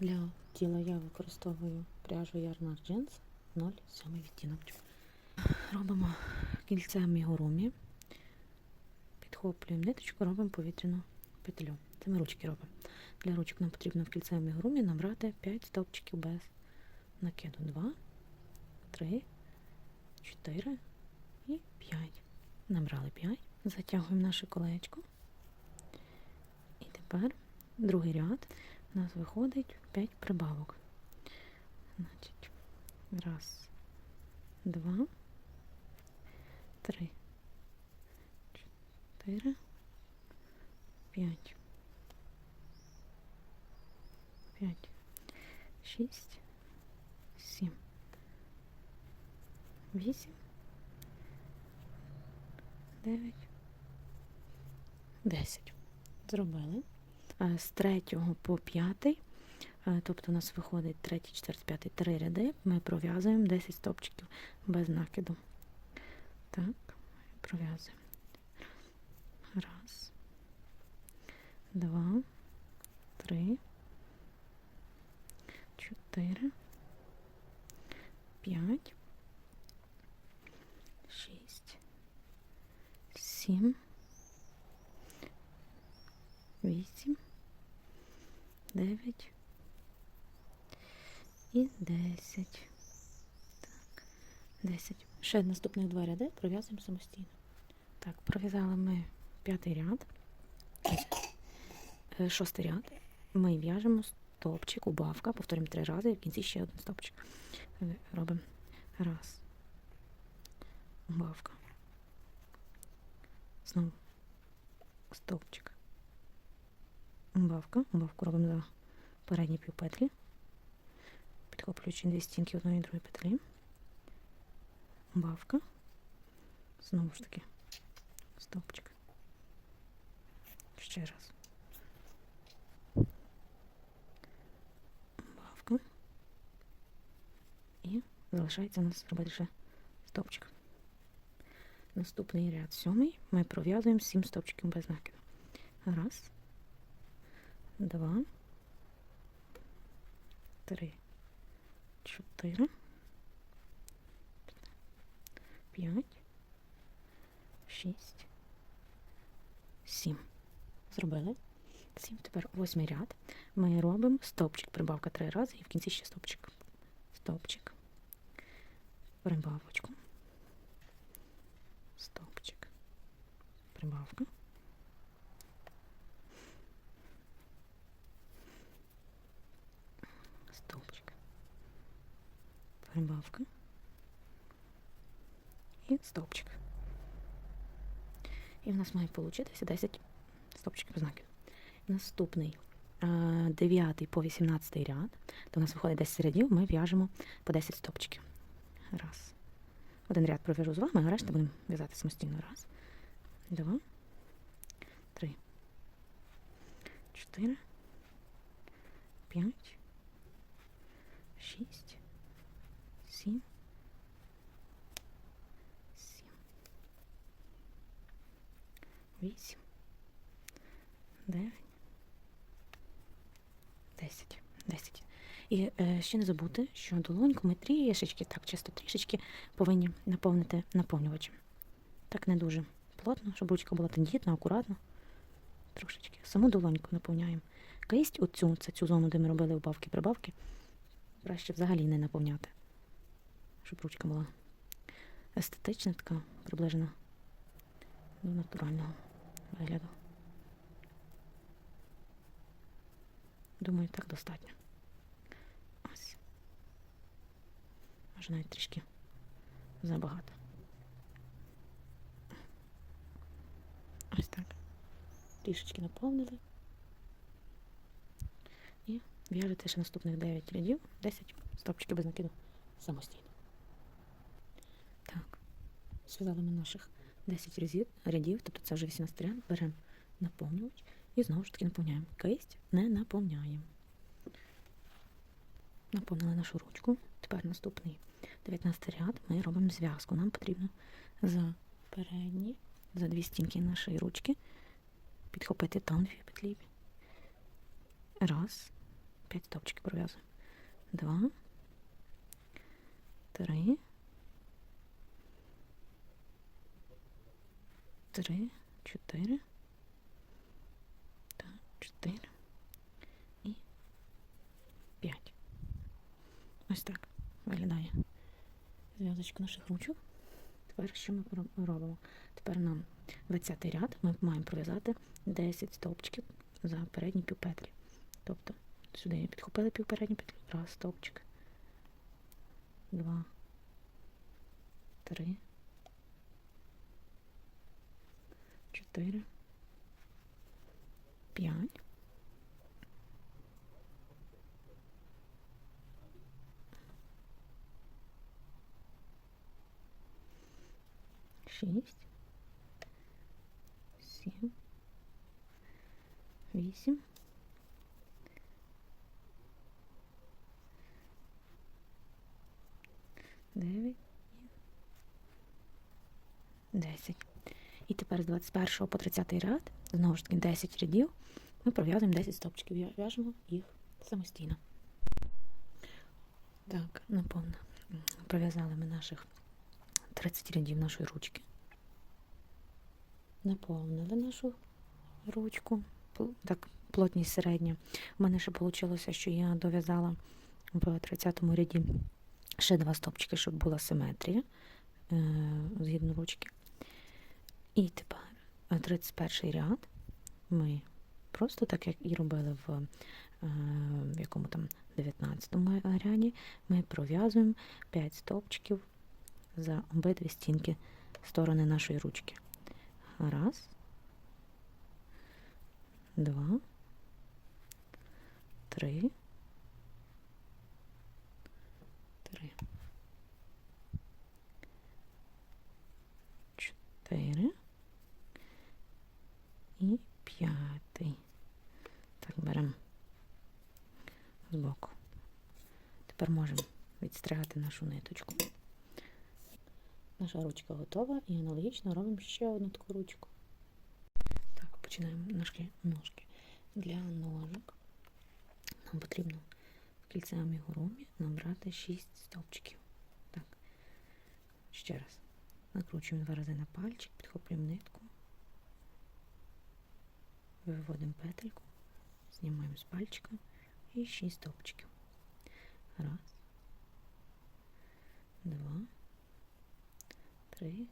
Для тіла я використовую пряжу Yarnar Jeans 0,7 відтінок. Робимо кільцем гурумі, підхоплюємо ниточку, робимо повітряну петлю. Це ми ручки робимо. Для ручок нам потрібно в кільцевій гурумі набрати 5 стовпчиків без накиду. 2, 3, 4 і 5. Набрали 5. Затягуємо наше колечко. І тепер другий ряд нас виходить 5 прибавок. Значить, раз, два, три, чотири, п'ять. П'ять, шість, сім, вісім, дев'ять, десять. Зробили. Е, З третього по п'ятий, е, тобто у нас виходить третій, четвертий, п'ятий, три ряди, ми пров'язуємо 10 стопчиків без накиду. Так, пров'язуємо. Раз, два, три, чотири, п'ять, шість, сім, вісім, дев'ять і десять. Так, десять. Ще наступних два ряди пров'язуємо самостійно. Так, пров'язали ми п'ятий ряд, Е, шостий ряд. Ми в'яжемо стовпчик, убавка, повторюємо три рази, і в кінці ще один стовпчик. Е, Робимо раз. Убавка. Знову стовпчик. Убавка. Убавку робимо за передні півпетлі, підхоплюючи дві стінки одної і другої петлі. Убавка. Знову ж таки. Стовпчик. Ще раз. Убавка. І залишається у нас зробити ще стовпчик. Наступний ряд сьомий. Ми пров'язуємо 7 стовпчиків без накиду. Раз, два, три, чотири, п'ять, шість, сім. Зробили. Сім. Тепер восьмий ряд. Ми робимо стовпчик, прибавка три рази і в кінці ще стовпчик. Стовпчик. Прибавочку. Стовпчик. Прибавка. Стовпчик. Прибавка. І стовпчик. І в нас має получитися 10 стовпчиків знаків. Наступний 9 по 18 ряд, то у нас виходить 10 рядів, ми в'яжемо по 10 стовпчиків. Раз. Один ряд пров'яжу з вами, а решта будемо в'язати самостійно. Раз, два, три, чотири, п'ять, шість, сім, сім, вісім, дев'ять, десять. Десять. І е, ще не забути, що долоньку ми трішечки, так, чисто трішечки повинні наповнити наповнювачем. Так не дуже плотно, щоб ручка була тендітна, акуратно. Трошечки. Саму долоньку наповняємо. Кисть, оцю, це цю зону, де ми робили вбавки прибавки, краще взагалі не наповняти. Щоб ручка була естетична, така приближена до натурального вигляду. Думаю, так достатньо. Ось. Може навіть трішки забагато. Ось так. Трішечки наповнили. І в'яжете ще наступних 9 рядів, 10 стопчиків без накиду самостійно. Так. Зв'язали ми наших 10 рядів, рядів, тобто це вже 18 ряд, беремо наповнювач і знову ж таки наповняємо. Кисть не наповняємо. Наповнили нашу ручку. Тепер наступний 19 ряд ми робимо зв'язку. Нам потрібно за передні, за дві стінки нашої ручки підхопити там дві петлі. Раз, 5 стовпчиків пров'язуємо. 2, 3, 3, 4, так, 4 і 5. Ось так виглядає зв'язочка наших ручок. Тепер що ми робимо? Тепер нам 20 ряд ми маємо пров'язати 10 стовпчиків за передні півпетлі. Тобто сюди підхопили півпередню петлю, раз стовпчик, два, три, чотири, п'ять. Шість, сім, вісім, дев'ять десять. І тепер з 21 по 30 ряд, знову ж таки 10 рядів, ми пров'язуємо 10 стопчиків, в'яжемо їх самостійно. Так, наповно. Пров'язали ми наших 30 рядів нашої ручки. Наповнили нашу ручку. Так, плотність середня. У мене ще вийшло, що я дов'язала в 30 ряді ще два стопчики, щоб була симетрія е, згідно ручки. І тепер е, 31 ряд ми просто так, як і робили в, е, в якому там 19 ряді, ми пров'язуємо 5 стовпчиків за обидві стінки сторони нашої ручки. Раз, два, три, три, чотири і п'ятий. Так, беремо збоку. Тепер можемо відстригати нашу ниточку. Наша ручка готова і аналогічно робимо ще одну таку ручку. Так, починаємо ножки. ножки. Для ножок нам потрібно в кільцевому амігурумі набрати 6 стовпчиків. Так, ще раз. Накручуємо два рази на пальчик, підхоплюємо нитку, виводимо петельку, знімаємо з пальчика і 6 стовпчиків. Раз, два, три,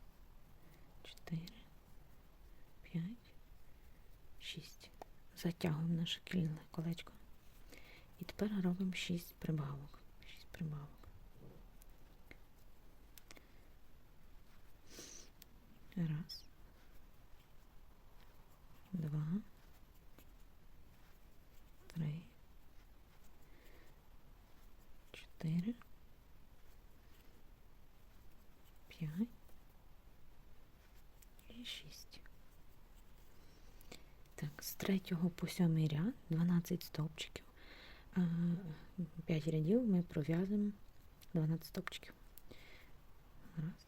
чотири, п'ять, шість. Затягуємо наше кільне колечко. І тепер робимо шість прибавок. Шість прибавок. Раз. Два. Три. Чотири. П'ять. І шість. Так, з третього по сьомий ряд 12 стовпчиків. 5 рядів ми пров'язуємо 12 стовпчиків. Раз,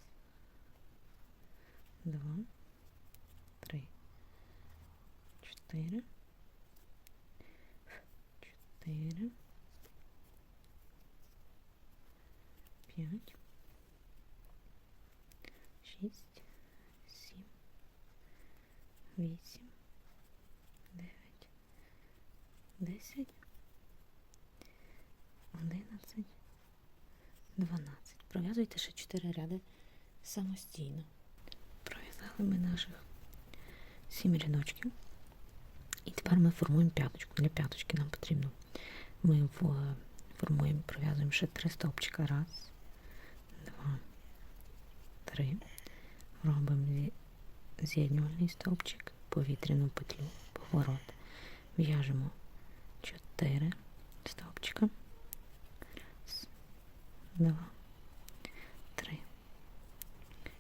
два, три, чотири, чотири, п'ять, шість, вісім, дев'ять, десять, одинадцять, дванадцять. Пров'язуйте ще чотири ряди самостійно. Пров'язали ми наших сім рядочків. І тепер ми формуємо п'яточку. Для п'яточки нам потрібно. Ми формуємо, пров'язуємо ще три стовпчика. Раз, два, три. Робимо з'єднювальний стовпчик, повітряну петлю, поворот. В'яжемо 4 стовпчика. Раз, два, три,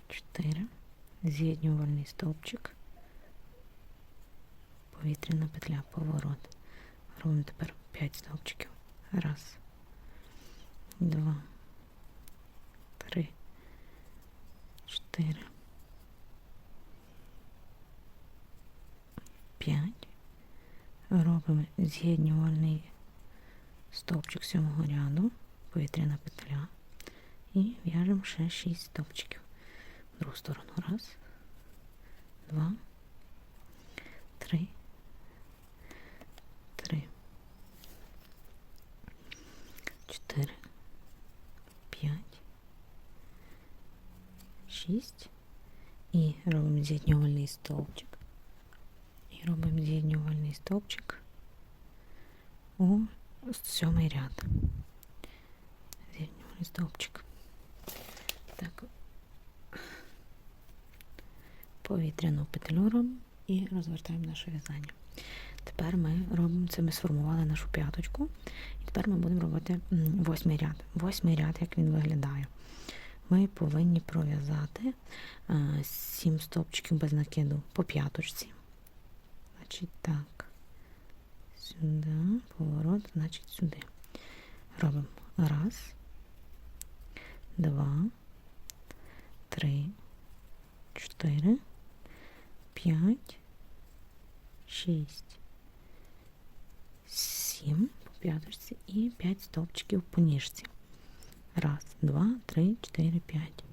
чотири. З'єднювальний стовпчик. Повітряна петля, поворот. Робимо тепер 5 стовпчиків. Раз, два, три, чотири, п'ять. Робимо з'єднювальний стовпчик сьомого ряду, повітряна петля. І в'яжемо ще 6 стовпчиків. В другу сторону. Раз, два, три, три, чотири, п'ять, шість. І робимо з'єднювальний стовпчик. Робимо з'єднювальний стовпчик у сьомий ряд. З'єднювальний стовпчик. Так. Повітряну петлю і розвертаємо наше в'язання. Тепер ми робимо це, ми сформували нашу п'яточку. І тепер ми будемо робити восьмий ряд. Восьмий ряд, як він виглядає. Ми повинні пров'язати 7 стовпчиків без накиду по п'яточці. Значить, так. Сюди, поворот, значить, сюди. Робимо раз, два, три, чотири, п'ять, шість, сім по п'яточці і п'ять стовпчиків по ніжці. Раз, два, три, чотири, п'ять.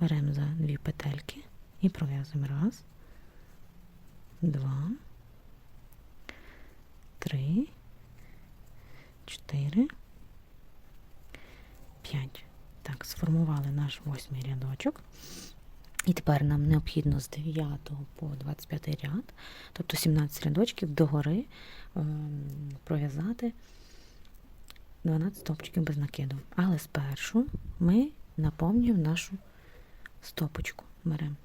Беремо за дві петельки і пров'язуємо. Раз, два, три, чотири, п'ять. Так, сформували наш восьмий рядочок. І тепер нам необхідно з 9 по 25 ряд, тобто 17 рядочків догори ем, пров'язати 12 стовпчиків без накиду. Але спершу ми наповнюємо нашу стопочку. Беремо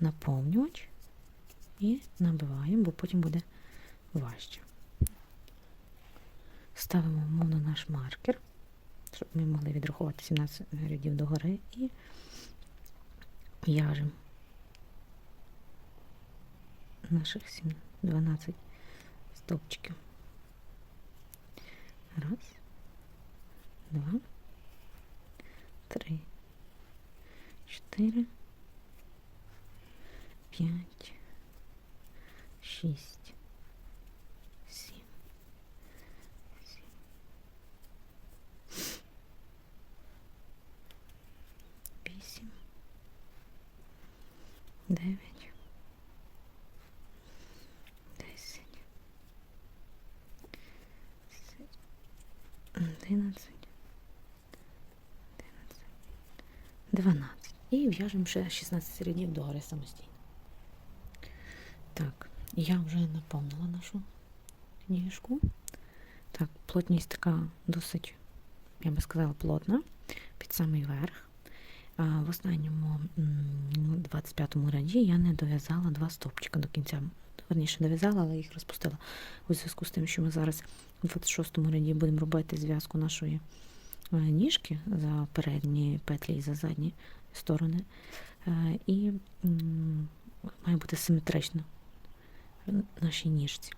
наповнювач і набиваємо, бо потім буде важче. Ставимо умовно наш маркер, щоб ми могли відрахувати 17 рядів догори і в'яжемо наших 7, 12 стовпчиків. Раз, два, три, чотири, п'ять, шість, сім, сім. Вісім, дев'ять, десять, одинадцять, одинадцять, дванадцять. І в'яжемо ще 16 рядів догори самостійно. Так, я вже наповнила нашу ніжку. Так, плотність така досить, я би сказала, плотна, під самий верх. В останньому 25-му ряді я не дов'язала два стовпчика до кінця. Верніше дов'язала, але їх розпустила. У зв'язку з тим, що ми зараз у 26-му ряді будемо робити зв'язку нашої е, ніжки за передні петлі і за задні сторони. Е, І має бути симетрично в нашій ніжці.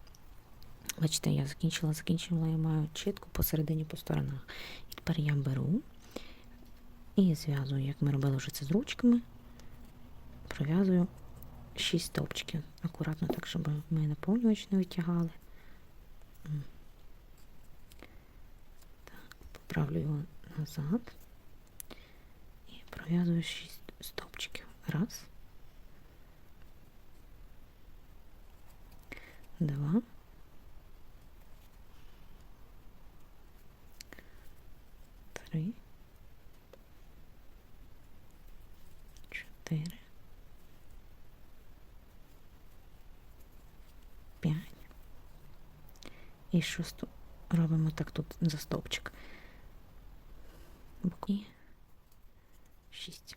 Бачите, я закінчила, закінчила, я маю чітко посередині по сторонах. І тепер я беру і зв'язую, як ми робили вже це з ручками, пров'язую 6 стовпчиків. Акуратно так, щоб ми наповнювач не витягали. Поправлю його назад і пров'язую 6 стовпчиків. Раз. Два. Три. Чотири. П'ять. І шосту робимо так тут за стовпчик. І шість.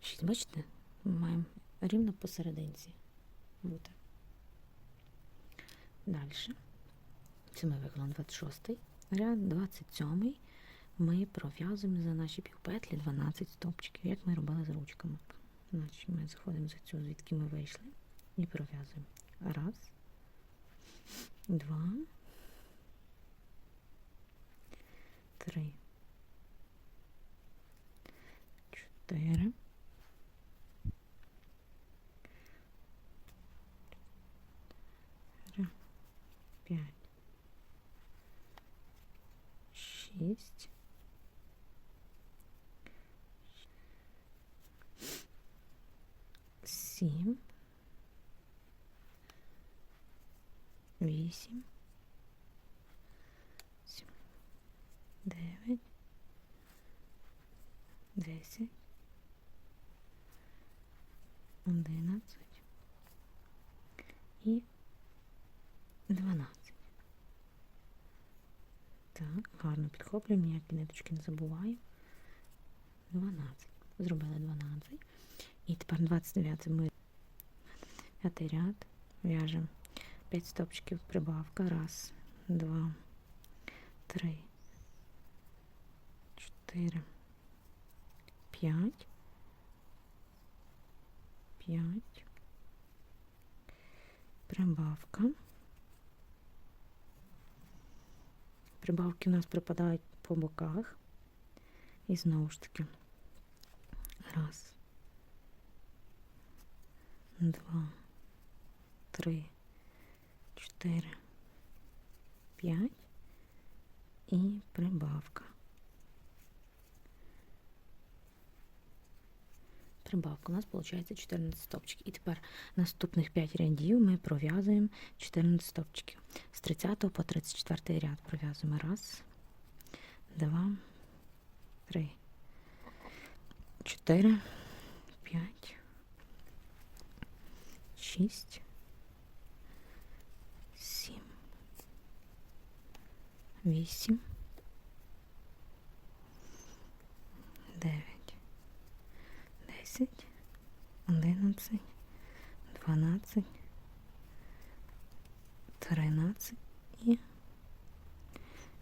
Шість, бачите? Ми маємо рівно посерединці бути. Далі. Це ми виконали 26 ряд, 27 ми пров'язуємо за наші півпетлі 12 стовпчиків, як ми робили з ручками. Значить, ми заходимо за цю, звідки ми вийшли, і пров'язуємо. Раз, два, три, чотири, 10, 11 і 12. Так, гарно підхоплюємо, ніякі ниточки не забуваю. 12. Зробили 12. І тепер 29 ми п'ятий ряд в'яжемо 5 стопчиків прибавка. Раз, два, три, чотири п'ять. П'ять. Прибавка. Прибавки у нас припадають по боках. І знову ж таки. Раз. Два. Три. Чотири. П'ять. І прибавка. Прибавка у нас виходить 14 стопчиків. І тепер наступних 5 рядів ми пров'язуємо 14 стопчиків. З 30 по 34 ряд пров'язуємо. Раз, два, три, чотири, п'ять, шість, сім, вісім, 11, 12, 13 і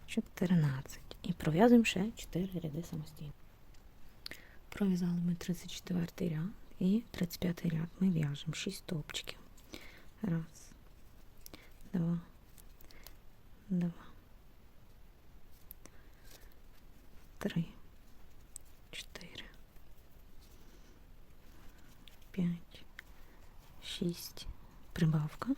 14. І пров'язуємо ще 4 ряди самостійно. Пров'язали ми 34 ряд і 35 ряд ми в'яжемо 6 топчиків. Раз, два, два, три. 6, прибавка.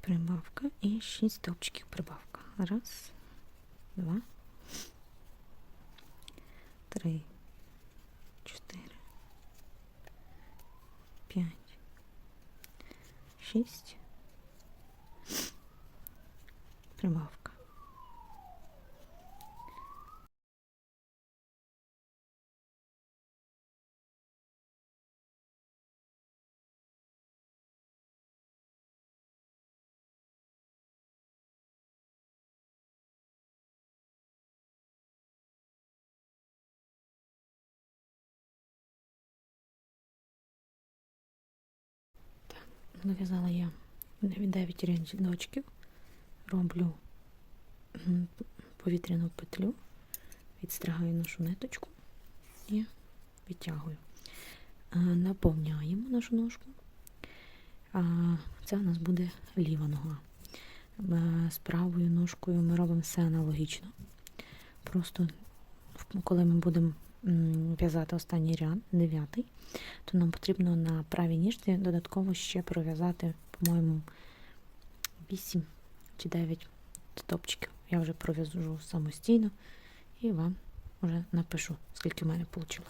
Прибавка і 6 стовпчиків прибавка. Раз, два, три, чотири, п'ять, шість. Прибавка. Нав'язала я 9 рядочків, роблю повітряну петлю, відстригаю нашу ниточку і відтягую. Е, Наповняємо нашу ножку. Це у нас буде ліва нога. Е, З правою ножкою ми робимо все аналогічно. Просто коли ми будемо в'язати останній ряд, дев'ятий, то нам потрібно на правій ніжці додатково ще пров'язати, по-моєму, 8 чи 9 стопчиків. Я вже пров'яжу самостійно і вам вже напишу, скільки в мене вийшло.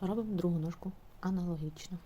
Робимо другу ножку аналогічно.